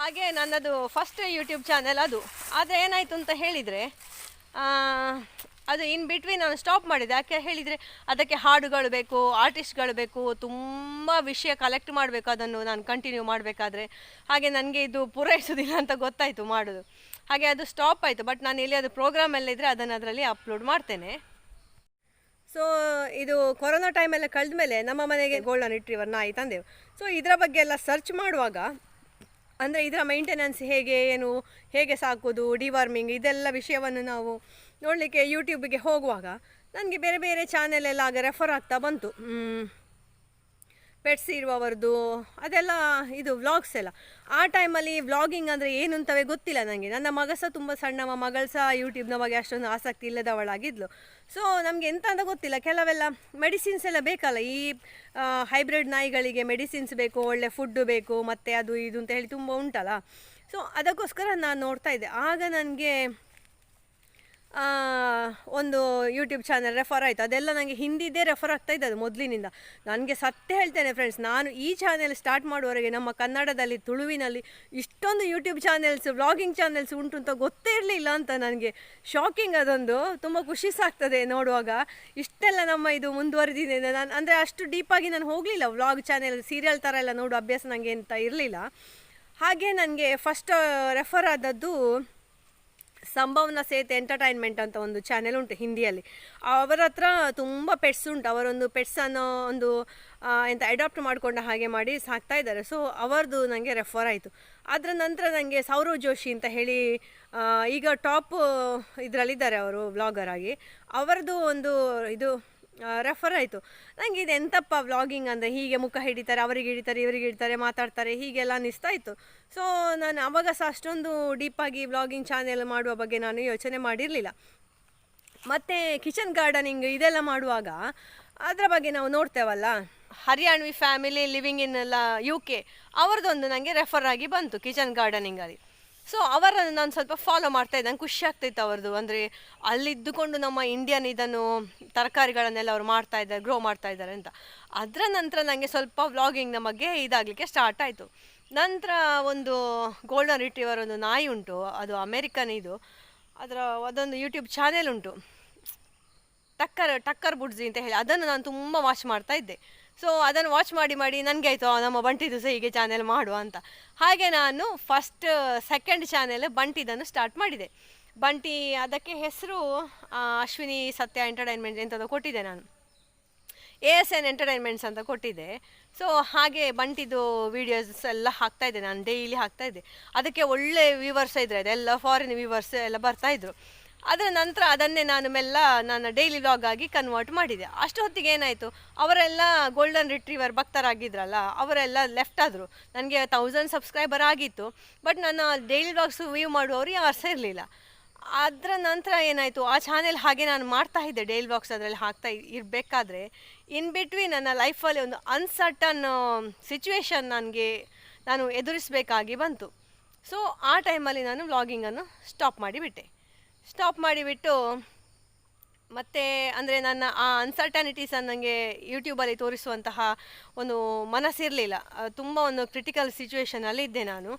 ಹಾಗೆ ನನ್ನದು ಫಸ್ಟ್ ಯೂಟ್ಯೂಬ್ ಚಾನೆಲ್ ಅದು. ಆದರೆ ಏನಾಯಿತು ಅಂತ ಹೇಳಿದರೆ ಅದು ಇನ್ ಬಿಟ್ವೀನ್ ನಾನು ಸ್ಟಾಪ್ ಮಾಡಿದೆ. ಯಾಕೆ ಹೇಳಿದರೆ, ಅದಕ್ಕೆ ಹಾಡುಗಳು ಬೇಕು ಆರ್ಟಿಸ್ಟ್ಗಳು ಬೇಕು, ತುಂಬ ವಿಷಯ ಕಲೆಕ್ಟ್ ಮಾಡಬೇಕು. ಅದನ್ನು ನಾನು ಕಂಟಿನ್ಯೂ ಮಾಡಬೇಕಾದ್ರೆ. ಹಾಗೆ ನನಗೆ ಇದು ಪೂರೈಸೋದಿಲ್ಲ ಅಂತ ಗೊತ್ತಾಯಿತು ಮಾಡೋದು. ಹಾಗೆ ಅದು ಸ್ಟಾಪ್ ಆಯಿತು. ಬಟ್ ನಾನು ಎಲ್ಲಿ ಅದು ಪ್ರೋಗ್ರಾಮ್ ಎಲ್ಲ ಇದ್ದರೆ ಅದನ್ನು ಅದರಲ್ಲಿ ಅಪ್ಲೋಡ್ ಮಾಡ್ತೇನೆ. ಸೊ ಇದು ಕೊರೋನಾ ಟೈಮೆಲ್ಲ ಕಳೆದ ಮೇಲೆ ನಮ್ಮ ಮನೆಗೆ ಗೋಲ್ಡನ್ ರಿಟ್ರೀವರ್ ನಾಯಿ ತಂದೆವು. ಸೊ ಇದರ ಬಗ್ಗೆ ಎಲ್ಲ ಸರ್ಚ್ ಮಾಡುವಾಗ, ಅಂದರೆ ಇದರ ಮೈಂಟೆನೆನ್ಸ್ ಹೇಗೆ, ಏನು, ಹೇಗೆ ಸಾಕೋದು ಡಿವಾರ್ಮಿಂಗ್ ಇದೆಲ್ಲ ವಿಷಯವನ್ನು ನಾವು ನೋಡಲಿಕ್ಕೆ ಯೂಟ್ಯೂಬಿಗೆ ಹೋಗುವಾಗ ನನಗೆ ಬೇರೆ ಬೇರೆ ಚಾನೆಲ್ ಎಲ್ಲ ಆಗ ರೆಫರ್ ಆಗ್ತಾ ಬಂತು. ಪೆಟ್ಸ್ ಇರುವವರದ್ದು ಅದೆಲ್ಲ ಇದು ವ್ಲಾಗ್ಸ್ ಎಲ್ಲ. ಆ ಟೈಮಲ್ಲಿ ವ್ಲಾಗಿಂಗ್ ಅಂದರೆ ಏನು ಅಂತವೇ ಗೊತ್ತಿಲ್ಲ ನನಗೆ ನನ್ನ ಮಗ ಸಹ ತುಂಬ ಸಣ್ಣವ ಮಗಳು ಸಹ ಯೂಟ್ಯೂಬ್ನ ಬಗ್ಗೆ ಅಷ್ಟೊಂದು ಆಸಕ್ತಿ ಇಲ್ಲದವಳಾಗಿದ್ಲು. ಸೊ ನಮಗೆ ಎಂತ ಅಂತ ಗೊತ್ತಿಲ್ಲ. ಕೆಲವೆಲ್ಲ ಮೆಡಿಸಿನ್ಸ್ ಎಲ್ಲ ಬೇಕಲ್ಲ. ಈ ಹೈಬ್ರಿಡ್ ನಾಯಿಗಳಿಗೆ ಮೆಡಿಸಿನ್ಸ್ ಬೇಕು, ಒಳ್ಳೆ ಫುಡ್ಡು ಬೇಕು, ಮತ್ತು ಅದು ಇದು ಅಂತ ಹೇಳಿ ತುಂಬ ಉಂಟಲ್ಲ. ಸೊ ಅದಕ್ಕೋಸ್ಕರ ನಾನು ನೋಡ್ತಾ ಇದ್ದೆ. ಆಗ ನನಗೆ ಒಂದು ಯೂಟ್ಯೂಬ್ ಚಾನೆಲ್ ರೆಫರ್ ಆಯಿತು. ಅದೆಲ್ಲ ನನಗೆ ಹಿಂದಿದ್ದೇ ರೆಫರ್ ಆಗ್ತಾ ಇದ್ದದ್ದು ಮೊದಲಿನಿಂದ. ನನಗೆ ಸತ್ಯ ಹೇಳ್ತೇನೆ ಫ್ರೆಂಡ್ಸ್ ನಾನು ಈ ಚಾನೆಲ್ ಸ್ಟಾರ್ಟ್ ಮಾಡುವವರೆಗೆ ನಮ್ಮ ಕನ್ನಡದಲ್ಲಿ, ತುಳುವಿನಲ್ಲಿ ಇಷ್ಟೊಂದು ಯೂಟ್ಯೂಬ್ ಚಾನೆಲ್ಸ್ ವ್ಲಾಗಿಂಗ್ ಚಾನೆಲ್ಸ್ ಉಂಟು ಅಂತ ಗೊತ್ತೇ ಇರಲಿಲ್ಲ ಅಂತ ನನಗೆ. ಶಾಕಿಂಗ್ ಅದೊಂದು. ತುಂಬ ಖುಷಿ ಸಾಗ್ತದೆ ನೋಡುವಾಗ. ಇಷ್ಟೆಲ್ಲ ನಮ್ಮ ಇದು ಮುಂದುವರೆದಿದೆ ನಾನು, ಅಂದರೆ ಅಷ್ಟು ಡೀಪಾಗಿ ನಾನು ಹೋಗಲಿಲ್ಲ ವ್ಲಾಗ್ ಚಾನೆಲ್ ಸೀರಿಯಲ್ ಥರ ಎಲ್ಲ ನೋಡೋ ಅಭ್ಯಾಸ ನನಗೆ ಅಂತ ಇರಲಿಲ್ಲ. ಹಾಗೆ ನನಗೆ ಫಸ್ಟ್ ರೆಫರ್ ಆದದ್ದು ಸಂಭವನ ಸೇತ್ ಎಂಟರ್ಟೈನ್ಮೆಂಟ್ ಅಂತ ಒಂದು ಚಾನೆಲ್ ಉಂಟು ಹಿಂದಿಯಲ್ಲಿ. ಅವರ ಹತ್ರ ತುಂಬ ಪೆಟ್ಸ್ ಉಂಟು. ಅವರೊಂದು ಪೆಟ್ಸ್ ಅನ್ನೋ ಒಂದು ಎಂತ ಅಡಾಪ್ಟ್ ಮಾಡಿಕೊಂಡ ಹಾಗೆ ಮಾಡಿ ಸಾಕ್ತಾ ಇದ್ದಾರೆ. ಸೊ ಅವರದು ನನಗೆ ರೆಫರ್ ಆಯಿತು. ಅದರ ನಂತರ ನನಗೆ ಸೌರವ್ ಜೋಶಿ ಅಂತ ಹೇಳಿ ಈಗ ಟಾಪ್ ಇದರಲ್ಲಿದ್ದಾರೆ ಅವರು ವ್ಲಾಗರ್ ಆಗಿ. ಅವರದು ಒಂದು ಇದು ರೆಫರ್ ಆಯಿತು. ನನಗೆ ಇದು ಎಂತಪ್ಪ ವ್ಲಾಗಿಂಗ್ ಅಂದರೆ? ಹೀಗೆ ಮುಖ ಹಿಡಿತಾರೆ, ಅವರಿಗೆ ಹಿಡಿತಾರೆ, ಇವರಿಗೆ ಹಿಡಿತಾರೆ, ಮಾತಾಡ್ತಾರೆ, ಹೀಗೆಲ್ಲ ಅನಿಸ್ತಾ ಇತ್ತು. ಸೊ ನಾನು ಆವಾಗ ಸಹ ಅಷ್ಟೊಂದು ಡೀಪಾಗಿ ವ್ಲಾಗಿಂಗ್ ಚಾನೆಲ್ ಮಾಡುವ ಬಗ್ಗೆ ನಾನು ಯೋಚನೆ ಮಾಡಿರಲಿಲ್ಲ. ಮತ್ತು ಕಿಚನ್ ಗಾರ್ಡನಿಂಗ್ ಇದೆಲ್ಲ ಮಾಡುವಾಗ ಅದರ ಬಗ್ಗೆ ನಾವು ನೋಡ್ತೇವಲ್ಲ? ಹರಿಯಾಣವಿ ಫ್ಯಾಮಿಲಿ ಲಿವಿಂಗ್ ಇನ್ ಎಲ್ಲ ಯು ಕೆ ಅವ್ರದ್ದೊಂದು ನನಗೆ ರೆಫರ್ ಆಗಿ ಬಂತು ಕಿಚನ್ ಗಾರ್ಡನಿಂಗಲ್ಲಿ ಸೊ ಅವರನ್ನು ನಾನು ಸ್ವಲ್ಪ ಫಾಲೋ ಮಾಡ್ತಾ ಇದ್ದೆ. ನಂಗೆ ಖುಷಿ ಆಗ್ತಿತ್ತು ಅವ್ರದ್ದು ಅಂದರೆ, ಅಲ್ಲಿದ್ದುಕೊಂಡು ನಮ್ಮ ಇಂಡಿಯನ್ ಇದನ್ನು, ತರಕಾರಿಗಳನ್ನೆಲ್ಲ ಅವ್ರು ಮಾಡ್ತಾ ಇದ್ದಾರೆ ಗ್ರೋ ಮಾಡ್ತಾ ಇದ್ದಾರೆ ಅಂತ. ಅದರ ನಂತರ ನನಗೆ ಸ್ವಲ್ಪ ವ್ಲಾಗಿಂಗ್ನ ಬಗ್ಗೆ ಇದಾಗಲಿಕ್ಕೆ ಸ್ಟಾರ್ಟ್ ಆಯಿತು. ನಂತರ ಒಂದು ಗೋಲ್ಡನ್ ರಿಟ್ರೀವರ್ ಒಂದು ನಾಯಿ ಉಂಟು. ಅದು ಅಮೇರಿಕನ್ ಇದು. ಅದರ, ಅದೊಂದು ಯೂಟ್ಯೂಬ್ ಚಾನೆಲ್ ಉಂಟು. ಟಕ್ಕರ್ ಟಕ್ಕರ್ ಬುಡ್ಜಿ ಅಂತ ಹೇಳಿ. ಅದನ್ನು ನಾನು ತುಂಬ ವಾಚ್ ಮಾಡ್ತಾ ಇದ್ದೆ. ಸೊ ಅದನ್ನು ವಾಚ್ ಮಾಡಿ ಮಾಡಿ ನನಗೆ ಆಯಿತು ನಮ್ಮ ಬಂಟಿದು ಸಹ ಹೀಗೆ ಚಾನೆಲ್ ಮಾಡುವ ಅಂತ. ಹಾಗೆ ನಾನು ಫಸ್ಟ್ ಸೆಕೆಂಡ್ ಚಾನೆಲ್ ಬಂಟಿದನ್ನು ಸ್ಟಾರ್ಟ್ ಮಾಡಿದೆ. ಬಂಟಿ ಅದಕ್ಕೆ ಹೆಸರು ಅಶ್ವಿನಿ ಸತ್ಯ ಎಂಟರ್ಟೈನ್ಮೆಂಟ್ ಎಂಥದ್ದು ಕೊಟ್ಟಿದ್ದೆ ನಾನು. ಎ ಎಸ್ ಎನ್ ಎಂಟರ್ಟೈನ್ಮೆಂಟ್ಸ್ ಅಂತ ಕೊಟ್ಟಿದ್ದೆ. ಸೊ ಹಾಗೆ ಬಂಟಿದು ವೀಡಿಯೋಸ್ ಎಲ್ಲ ಹಾಕ್ತಾ ಇದ್ದೆ. ನಾನು ಡೈಲಿ ಹಾಕ್ತಾಯಿದ್ದೆ ಅದಕ್ಕೆ ಒಳ್ಳೆ ವ್ಯೂವರ್ಸ್ ಇದ್ರೆ, ಅದೆಲ್ಲ ಫಾರಿನ್ ವ್ಯೂವರ್ಸ್ ಎಲ್ಲ ಬರ್ತಾ ಇದ್ರು. ಅದರ ನಂತರ ಅದನ್ನೇ ನಾನು ಮೆಲ್ಲ ನಾನು ಡೈಲಿ ವ್ಲಾಗ್ ಆಗಿ ಕನ್ವರ್ಟ್ ಮಾಡಿದೆ. ಅಷ್ಟು ಹೊತ್ತಿಗೆ ಏನಾಯಿತು? ಅವರೆಲ್ಲ ಗೋಲ್ಡನ್ ರಿಟ್ರೀವರ್ ಭಕ್ತರಾಗಿದ್ರಲ್ಲ, ಅವರೆಲ್ಲ ಲೆಫ್ಟ್ ಆದರು. ನನಗೆ ತೌಸಂಡ್ ಸಬ್ಸ್ಕ್ರೈಬರ್ ಆಗಿತ್ತು ಬಟ್ ನಾನು ಡೈಲಿ ವ್ಲಾಗ್ಸ್ ವ್ಯೂ ಮಾಡುವವರು ಯಾರು ಇರಲಿಲ್ಲ. ಅದರ ನಂತರ ಏನಾಯಿತು? ಆ ಚಾನೆಲ್ ಹಾಗೆ ನಾನು ಮಾಡ್ತಾ ಇದ್ದೆ ಡೈಲಿ ವ್ಲಾಗ್ಸ್ ಅದರಲ್ಲಿ ಹಾಕ್ತಾ ಇರಬೇಕಾದ್ರೆ ಇನ್ ಬಿಟ್ವೀನ್ ನನ್ನ ಲೈಫಲ್ಲಿ ಒಂದು ಅನ್ಸರ್ಟನ್ ಸಿಚುವೇಶನ್ ನನಗೆ ನಾನು ಎದುರಿಸಬೇಕಾಗಿ ಬಂತು. ಸೊ ಆ ಟೈಮಲ್ಲಿ ನಾನು ವ್ಲಾಗಿಂಗನ್ನು ಸ್ಟಾಪ್ ಮಾಡಿಬಿಟ್ಟೆ. ಸ್ಟಾಪ್ ಮಾಡಿಬಿಟ್ಟು ಮತ್ತು ಅಂದರೆ ನನ್ನ ಆ ಅನ್ಸರ್ಟನಿಟೀಸನ್ನು ನನಗೆ ಯೂಟ್ಯೂಬಲ್ಲಿ ತೋರಿಸುವಂತಹ ಒಂದು ಮನಸ್ಸಿರಲಿಲ್ಲ. ತುಂಬ ಒಂದು ಕ್ರಿಟಿಕಲ್ ಸಿಚುವೇಷನಲ್ಲಿ ಇದ್ದೆ ನಾನು.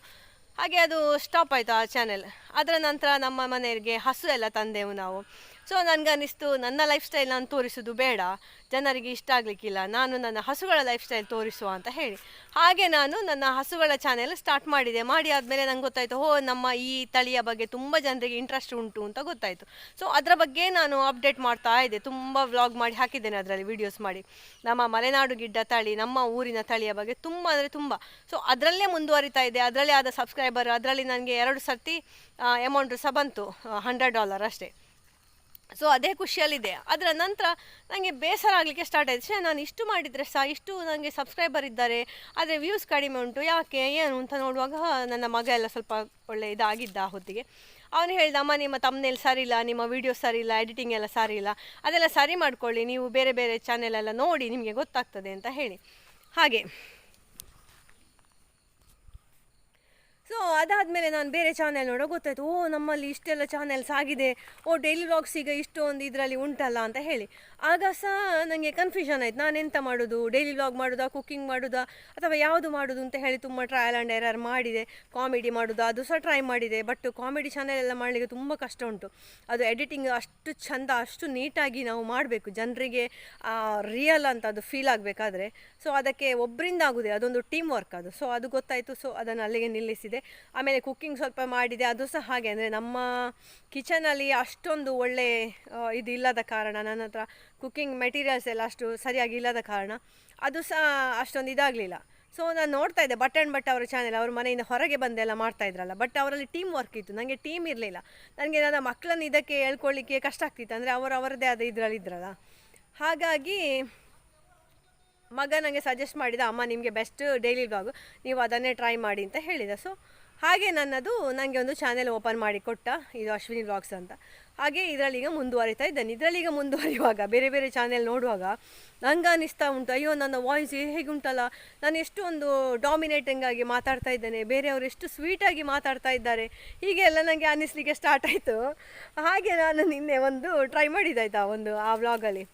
ಹಾಗೆ ಅದು ಸ್ಟಾಪ್ ಆಯಿತು ಆ ಚಾನೆಲ್ ಅದರ ನಂತರ ನಮ್ಮ ಮನೆಯವರಿಗೆ ಹಸು ಎಲ್ಲ ತಂದೆವು ನಾವು. ಸೊ ನನಗನ್ನಿಸ್ತು ನನ್ನ ಲೈಫ್ ಸ್ಟೈಲ್ ನಾನು ತೋರಿಸೋದು ಬೇಡ. ಜನರಿಗೆ ಇಷ್ಟ ಆಗಲಿಕ್ಕಿಲ್ಲ. ನಾನು ನನ್ನ ಹಸುಗಳ ಲೈಫ್ ಸ್ಟೈಲ್ ತೋರಿಸುವ ಅಂತ ಹೇಳಿ. ಹಾಗೆ ನಾನು ನನ್ನ ಹಸುಗಳ ಚಾನೆಲ್ ಸ್ಟಾರ್ಟ್ ಮಾಡಿದೆ. ಮಾಡಿ ಆದಮೇಲೆ ನಂಗೆ ಗೊತ್ತಾಯಿತು, ಹೋ, ನಮ್ಮ ಈ ತಳಿಯ ಬಗ್ಗೆ ತುಂಬ ಜನರಿಗೆ ಇಂಟ್ರೆಸ್ಟ್ ಉಂಟು ಅಂತ ಗೊತ್ತಾಯಿತು. ಸೊ ಅದರ ಬಗ್ಗೆ ನಾನು ಅಪ್ಡೇಟ್ ಮಾಡ್ತಾ ಇದ್ದೆ. ತುಂಬ ವ್ಲಾಗ್ ಮಾಡಿ ಹಾಕಿದ್ದೇನೆ ಅದರಲ್ಲಿ ವಿಡಿಯೋಸ್ ಮಾಡಿ. ನಮ್ಮ ಮಲೆನಾಡು ಗಿಡ್ಡ ತಳಿ, ನಮ್ಮ ಊರಿನ ತಳಿಯ ಬಗ್ಗೆ ತುಂಬ ಅಂದರೆ ತುಂಬ. ಸೊ ಅದರಲ್ಲೇ ಮುಂದುವರಿತಾ ಇದೆ ಅದರಲ್ಲೇ ಆದ ಸಬ್ಸ್ಕ್ರೈಬರ್ ಅದರಲ್ಲಿ ನನಗೆ ಎರಡು ಸರ್ತಿ ಅಮೌಂಟ್ ಸಹ ಬಂತು ಹಂಡ್ರೆಡ್ ಡಾಲರ್ ಅಷ್ಟೇ. ಸೊ ಅದೇ ಖುಷಿಯಲ್ಲಿದೆ. ಅದರ ನಂತರ ನನಗೆ ಬೇಸರ ಆಗಲಿಕ್ಕೆ ಸ್ಟಾರ್ಟ್ ಆಯಿತು. ನಾನು ಇಷ್ಟು ಮಾಡಿದರೆ ಸಹ ಇಷ್ಟು ನನಗೆ ಸಬ್ಸ್ಕ್ರೈಬರ್ ಇದ್ದಾರೆ. ಆದರೆ ವ್ಯೂಸ್ ಕಡಿಮೆ ಉಂಟು, ಯಾಕೆ, ಏನು ಅಂತ ನೋಡುವಾಗ ನನ್ನ ಮಗ ಎಲ್ಲ ಸ್ವಲ್ಪ ಒಳ್ಳೆ ಇದಾಗಿದ್ದ ಆ ಹೊತ್ತಿಗೆ. ಅವನು ಹೇಳಿದ, ಅಮ್ಮ, ನಿಮ್ಮ ತಮ್ಮನೇಲಿ ಸರಿ ಇಲ್ಲ ನಿಮ್ಮ ವೀಡಿಯೋ ಸರಿ ಇಲ್ಲ ಎಡಿಟಿಂಗ್ ಎಲ್ಲ ಸರಿ ಇಲ್ಲ ಅದೆಲ್ಲ ಸರಿ ಮಾಡ್ಕೊಳ್ಳಿ, ನೀವು ಬೇರೆ ಬೇರೆ ಚಾನೆಲ್ ಎಲ್ಲ ನೋಡಿ ನಿಮಗೆ ಗೊತ್ತಾಗ್ತದೆ ಅಂತ ಹೇಳಿ. ಹಾಗೆ. ಸೊ ಅದಾದಮೇಲೆ ನಾನು ಬೇರೆ ಚಾನೆಲ್ ನೋಡೋ, ಗೊತ್ತಾಯ್ತು, ಓ, ನಮ್ಮಲ್ಲಿ ಇಷ್ಟೆಲ್ಲ ಚಾನೆಲ್ಸ್ ಆಗಿದೆ. ಓ ಡೈಲಿ ವ್ಲಾಗ್ಸ್ ಈಗ ಇಷ್ಟೊಂದು ಇದರಲ್ಲಿ ಉಂಟಲ್ಲ ಅಂತ ಹೇಳಿ. ಆಗ ಸಹ ನನಗೆ ಕನ್ಫ್ಯೂಷನ್ ಆಯ್ತು. ನಾನು ಎಂತ ಮಾಡೋದು? ಡೈಲಿ ವ್ಲಾಗ್ ಮಾಡೋದಾ? ಕುಕ್ಕಿಂಗ್ ಮಾಡೋದಾ? ಅಥವಾ ಯಾವುದು ಮಾಡೋದು ಅಂತ ಹೇಳಿ ತುಂಬ ಟ್ರಯಲ್ ಆ್ಯಂಡ್ ಎರರ್ ಮಾಡಿದೆ. ಕಾಮಿಡಿ ಮಾಡೋದು? ಅದು ಸಹ ಟ್ರೈ ಮಾಡಿದೆ. ಬಟ್ ಕಾಮಿಡಿ ಚಾನೆಲ್ ಎಲ್ಲ ಮಾಡಲಿಕ್ಕೆ ತುಂಬ ಕಷ್ಟ ಉಂಟು. ಅದು ಎಡಿಟಿಂಗ್ ಅಷ್ಟು ಚಂದ, ಅಷ್ಟು ನೀಟಾಗಿ ನಾವು ಮಾಡಬೇಕು. ಜನರಿಗೆ ರಿಯಲ್ ಅಂತ ಅದು ಫೀಲ್ ಆಗಬೇಕಾದ್ರೆ. ಸೊ ಅದಕ್ಕೆ ಒಬ್ಬರಿಂದ ಆಗುದೇ, ಅದೊಂದು ಟೀಮ್ ವರ್ಕ್ ಅದು. ಸೊ ಅದು ಗೊತ್ತಾಯಿತು. ಸೊ ಅದನ್ನು ಅಲ್ಲಿಗೆ ನಿಲ್ಲಿಸಿದೆ. ಆಮೇಲೆ ಕುಕ್ಕಿಂಗ್ ಸ್ವಲ್ಪ ಮಾಡಿದೆ. ಅದು ಸಹ ಹಾಗೆ. ಅಂದರೆ ನಮ್ಮ ಕಿಚನಲ್ಲಿ ಅಷ್ಟೊಂದು ಒಳ್ಳೆ ಇದಿಲ್ಲದ ಕಾರಣ. ನನ್ನ ಹತ್ರ ಕುಕ್ಕಿಂಗ್ ಮೆಟೀರಿಯಲ್ಸ್ ಎಲ್ಲ ಅಷ್ಟು ಸರಿಯಾಗಿ ಇಲ್ಲದ ಕಾರಣ ಅದು ಸಹ ಅಷ್ಟೊಂದು ಇದಾಗಲಿಲ್ಲ. ಸೊ ನಾನು ನೋಡ್ತಾ ಇದ್ದೆ ಬಟ್ ಆ್ಯಂಡ್ ಬಟ್ ಅವರ ಚಾನೆಲ್ ಅವ್ರ ಮನೆಯಿಂದ ಹೊರಗೆ ಬಂದೆಲ್ಲ ಮಾಡ್ತಾ ಇದ್ರಲ್ಲ ಬಟ್ ಅವರಲ್ಲಿ ಟೀಮ್ ವರ್ಕ್ ಇತ್ತು ನನಗೆ ಟೀಮ್ ಇರಲಿಲ್ಲ. ನನಗೆ ನನ್ನ ಮಕ್ಕಳನ್ನು ಇದಕ್ಕೆ ಹೇಳ್ಕೊಳ್ಳಿಕ್ಕೆ ಕಷ್ಟ ಆಗ್ತಿತ್ತು, ಅಂದರೆ ಅವರು ಅವರದೇ ಆದ ಇದರಲ್ಲಿ ಇದ್ರಲ್ಲ. ಹಾಗಾಗಿ ಮಗ ನನಗೆ ಸಜೆಸ್ಟ್ ಮಾಡಿದ, ಅಮ್ಮ, ನಿಮಗೆ ಬೆಸ್ಟ್ ಡೈಲಿ ಬ್ಲಾಗ್ ನೀವು ಅದನ್ನೇ ಟ್ರೈ ಮಾಡಿ ಅಂತ ಹೇಳಿದ. ಸೊ ಹಾಗೆ ನನ್ನದು ನನಗೆ ಒಂದು ಚಾನೆಲ್ ಓಪನ್ ಮಾಡಿ ಕೊಟ್ಟ, ಇದು ಅಶ್ವಿನಿ ಬ್ಲಾಗ್ಸ್ ಅಂತ. ಹಾಗೆ ಇದರಲ್ಲಿ ಈಗ ಮುಂದುವರಿತಾ ಇದ್ದೇನೆ. ಇದರಲ್ಲಿ ಈಗ ಮುಂದುವರಿಯುವಾಗ, ಬೇರೆ ಬೇರೆ ಚಾನೆಲ್ ನೋಡುವಾಗ ನಂಗೆ ಅನ್ನಿಸ್ತಾ ಉಂಟು, ಅಯ್ಯೋ, ನನ್ನ ವಾಯ್ಸ್ ಹೇಗೆ ಉಂಟಲ್ಲ ನಾನು ಎಷ್ಟು ಒಂದು ಡಾಮಿನೇಟಿಂಗ್ ಆಗಿ ಮಾತಾಡ್ತಾ ಇದ್ದೇನೆ. ಬೇರೆಯವರು ಎಷ್ಟು ಸ್ವೀಟಾಗಿ ಮಾತಾಡ್ತಾ ಇದ್ದಾರೆ. ಹೀಗೆ ಎಲ್ಲ ನನಗೆ ಅನ್ನಿಸ್ಲಿಕ್ಕೆ ಸ್ಟಾರ್ಟ್ ಆಯಿತು. ಹಾಗೆ ನಾನು ನಿನ್ನೆ ಒಂದು ಟ್ರೈ ಮಾಡಿದ್ದಾಯ್ತಾ ಒಂದು ಆ ವ್ಲಾಗಲ್ಲಿ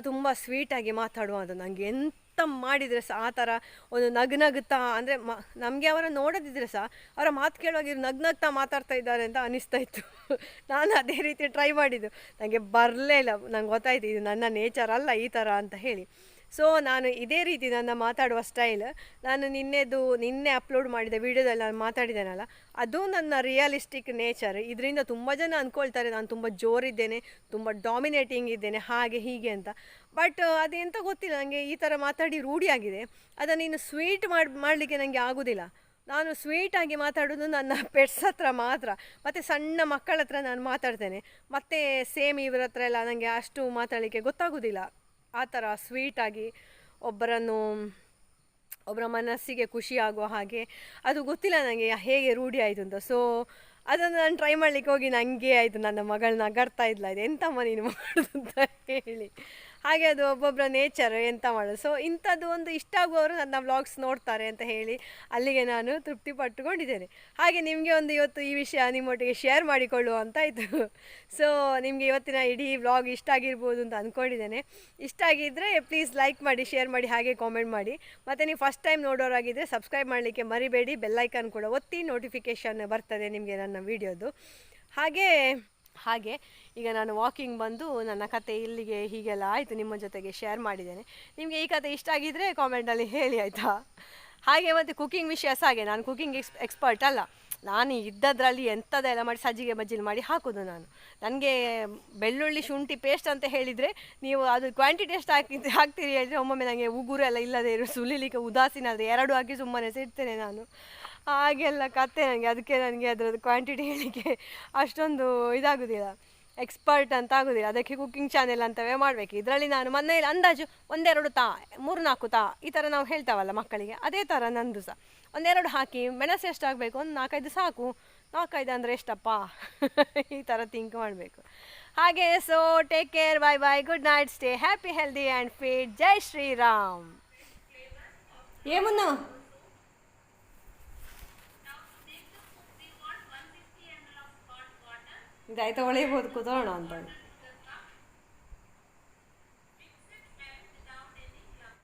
ತುಂಬ ಸ್ವೀಟಾಗಿ ಮಾತಾಡುವ ನನಗೆ ನನಗೆ ಎಂತ ಮಾಡಿದರೆ ಸಹ ಆ ಥರ ಒಂದು ನಗ್ನಗ್ತಾ ಅಂದರೆ ಮ, ನಮಗೆ ಅವರ ನೋಡದಿದ್ರೆ ಸಹ ಅವರ ಮಾತು ಕೇಳುವಾಗ ಇವ್ರು ನಗ್ನಗ್ತಾ ಮಾತಾಡ್ತಾ ಇದ್ದಾರೆ ಅಂತ ಅನಿಸ್ತಾ ಇತ್ತು. ನಾನು ಅದೇ ರೀತಿ ಟ್ರೈ ಮಾಡಿದ್ದು. ನನಗೆ ಬರಲೇ ಇಲ್ಲ. ನಂಗೆ ಗೊತ್ತಾಯ್ತು, ಇದು ನನ್ನ ನೇಚರ್ ಅಲ್ಲ ಈ ಥರ ಅಂತ ಹೇಳಿ. ಸೊ ನಾನು ಇದೇ ರೀತಿ ನನ್ನ ಮಾತಾಡುವ ಸ್ಟೈಲ್ ನಾನು ನಿನ್ನೆದು, ನಿನ್ನೆ ಅಪ್ಲೋಡ್ ಮಾಡಿದ ವಿಡಿಯೋದಲ್ಲಿ ನಾನು ಮಾತಾಡಿದ್ದೇನಲ್ಲ, ಅದು ನನ್ನ ರಿಯಲಿಸ್ಟಿಕ್ ನೇಚರ್ ಇದರಿಂದ ತುಂಬ ಜನ ಅಂದ್ಕೊಳ್ತಾರೆ ನಾನು ತುಂಬ ಜೋರಿದ್ದೇನೆ, ತುಂಬ ಡಾಮಿನೇಟಿಂಗ್ ಇದ್ದೇನೆ, ಹಾಗೆ ಹೀಗೆ ಅಂತ. ಬಟ್ ಅದೆಂತ ಗೊತ್ತಿಲ್ಲ ನನಗೆ ಈ ಥರ ಮಾತಾಡಿ ರೂಢಿಯಾಗಿದೆ ಅದನ್ನು ಇನ್ನು ಸ್ವೀಟ್ ಮಾಡಿ, ಮಾಡಲಿಕ್ಕೆ ನನಗೆ ಆಗೋದಿಲ್ಲ. ನಾನು ಸ್ವೀಟಾಗಿ ಮಾತಾಡೋದು ನನ್ನ ಪೆಟ್ಸ್ ಹತ್ರ ಮಾತ್ರ. ಮತ್ತು ಸಣ್ಣ ಮಕ್ಕಳ ಹತ್ರ ನಾನು ಮಾತಾಡ್ತೇನೆ. ಮತ್ತು ಸೇಮ್ ಇವ್ರ ಹತ್ರ ಎಲ್ಲ ನನಗೆ ಅಷ್ಟು ಮಾತಾಡಲಿಕ್ಕೆ ಗೊತ್ತಾಗೋದಿಲ್ಲ. ಆ ಥರ ಸ್ವೀಟಾಗಿ ಒಬ್ಬರನ್ನು ಒಬ್ಬರ ಮನಸ್ಸಿಗೆ ಖುಷಿ ಆಗುವ ಹಾಗೆ. ಅದು ಗೊತ್ತಿಲ್ಲ ನನಗೆ ಹೇಗೆ ರೂಢಿ ಆಯಿತು ಅಂತ. ಸೊ ಅದನ್ನು ನಾನು ಟ್ರೈ ಮಾಡಲಿಕ್ಕೆ ಹೋಗಿ ನನಗೆ ಆಯಿತು. ನನ್ನ ಮಗಳನ್ನ ನಗರ್ತಾ ಇದ್ಲ. ಇದು ಎಂತಮ್ಮ ನೀನು ಮಾಡೋದು ಅಂತ ಹೇಳಿ. ಹಾಗೆ ಅದು ಒಬ್ಬೊಬ್ಬರ ನೇಚರ್ ಎಂತ ಮಾಡೋದು. ಸೊ ಇಂಥದ್ದು ಒಂದು ಇಷ್ಟ ಆಗುವವರು ನನ್ನ ವ್ಲಾಗ್ಸ್ ನೋಡ್ತಾರೆ ಅಂತ ಹೇಳಿ ಅಲ್ಲಿಗೆ ನಾನು ತೃಪ್ತಿ ಪಟ್ಟುಕೊಂಡಿದ್ದೇನೆ. ಹಾಗೆ ನಿಮಗೆ ಒಂದು ಇವತ್ತು ಈ ವಿಷಯ ನಿಮ್ಮೊಟ್ಟಿಗೆ ಶೇರ್ ಮಾಡಿಕೊಳ್ಳುವ ಅಂತ ಇತ್ತು ಸೊ ನಿಮಗೆ ಇವತ್ತಿನ ಇಡೀ ವ್ಲಾಗ್ ಇಷ್ಟ ಆಗಿರ್ಬೋದು ಅಂತ ಅಂದ್ಕೊಂಡಿದ್ದೇನೆ ಇಷ್ಟ ಆಗಿದ್ದರೆ ಪ್ಲೀಸ್ ಲೈಕ್ ಮಾಡಿ ಶೇರ್ ಮಾಡಿ, ಹಾಗೆ ಕಾಮೆಂಟ್ ಮಾಡಿ. ಮತ್ತು ನೀವು ಫಸ್ಟ್ ಟೈಮ್ ನೋಡೋರಾಗಿದ್ದರೆ ಸಬ್ಸ್ಕ್ರೈಬ್ ಮಾಡಲಿಕ್ಕೆ ಮರಿಬೇಡಿ. ಬೆಲ್ಲೈಕನ್ ಕೂಡ ಒತ್ತಿ ನೋಟಿಫಿಕೇಷನ್ ಬರ್ತದೆ ನಿಮಗೆ ನನ್ನ ವೀಡಿಯೋದು ಹಾಗೆ ಹಾಗೆ ಈಗ ನಾನು ವಾಕಿಂಗ್ ಬಂದು ನನ್ನ ಕತೆ ಇಲ್ಲಿಗೆ ಹೀಗೆಲ್ಲ ಆಯಿತು, ನಿಮ್ಮ ಜೊತೆಗೆ ಶೇರ್ ಮಾಡಿದ್ದೇನೆ. ನಿಮಗೆ ಈ ಕತೆ ಇಷ್ಟ ಆಗಿದ್ದರೆ ಕಾಮೆಂಟಲ್ಲಿ ಹೇಳಿ ಆಯಿತಾ? ಹಾಗೆ ಮತ್ತು ಕುಕಿಂಗ್ ವಿಷಯ ಸಹ ಹಾಗೆ ನಾನು ಕುಕಿಂಗ್ ಎಕ್ಸ್ ಎಕ್ಸ್ಪರ್ಟ್ ಅಲ್ಲ. ನಾನು ಇದ್ದದ್ರಲ್ಲಿ ಎಂಥದ್ದೆಲ್ಲ ಮಾಡಿ ಸಜ್ಜಿಗೆ ಬಜ್ಜಿಲ್ ಮಾಡಿ ಹಾಕೋದು ನಾನು. ನನಗೆ ಬೆಳ್ಳುಳ್ಳಿ ಶುಂಠಿ ಪೇಸ್ಟ್ ಅಂತ ಹೇಳಿದರೆ ನೀವು ಅದು ಕ್ವಾಂಟಿಟಿ ಎಷ್ಟು ಹಾಕಿ, ಹಾಕ್ತೀರಿ ಹೇಳಿದರೆ ಒಮ್ಮೊಮ್ಮೆ ನನಗೆ ಉಗುರೆಲ್ಲ ಇಲ್ಲದೆ ಇರೋ, ಸುಲಿಲಿಕ್ಕೆ ಉದಾಸೀನ ಆದರೆ ಎರಡು ಹಾಕಿ ಸುಮ್ಮನೆ ಸಿಡ್ತೇನೆ ನಾನು. ಹಾಗೆಲ್ಲ ಕತೆ ನನಗೆ ಅದಕ್ಕೆ ನನಗೆ ಅದರದ್ದು ಕ್ವಾಂಟಿಟಿ ಹೇಳಲಿಕ್ಕೆ ಅಷ್ಟೊಂದು ಇದಾಗೋದಿಲ್ಲ. ಎಕ್ಸ್ಪರ್ಟ್ ಅಂತ ಆಗೋದಿಲ್ಲ. ಅದಕ್ಕೆ ಕುಕ್ಕಿಂಗ್ ಚಾನೆಲ್ ಅಂತವೇ ಮಾಡಬೇಕು. ಇದರಲ್ಲಿ ನಾನು ಮನೆಯಲ್ಲಿ ಅಂದಾಜು ಒಂದೆರಡು ತಾ ಮೂರು ನಾಲ್ಕು ತಾ, ಈ ಥರ ನಾವು ಹೇಳ್ತಾವಲ್ಲ ಮಕ್ಕಳಿಗೆ. ಅದೇ ಥರ ನಂದು ಸಹ ಒಂದೆರಡು ಹಾಕಿ, ಮೆಣಸು ಎಷ್ಟಾಗಬೇಕು? ಒಂದು ನಾಲ್ಕೈದು ಸಾಕು. ನಾಲ್ಕೈದು ಅಂದರೆ ಎಷ್ಟಪ್ಪ? ಈ ಥರ ಥಿಂಕ್ ಮಾಡಬೇಕು. ಹಾಗೆ so take care bye bye good night stay happy healthy and fit ಜೈ ಶ್ರೀರಾಮ್. ಏಮುನ್ನ? ಇದಾಯ್ತು ಒಳ್ಳೆಯಬಹುದು ಕೂತೋಣ ಅಂತ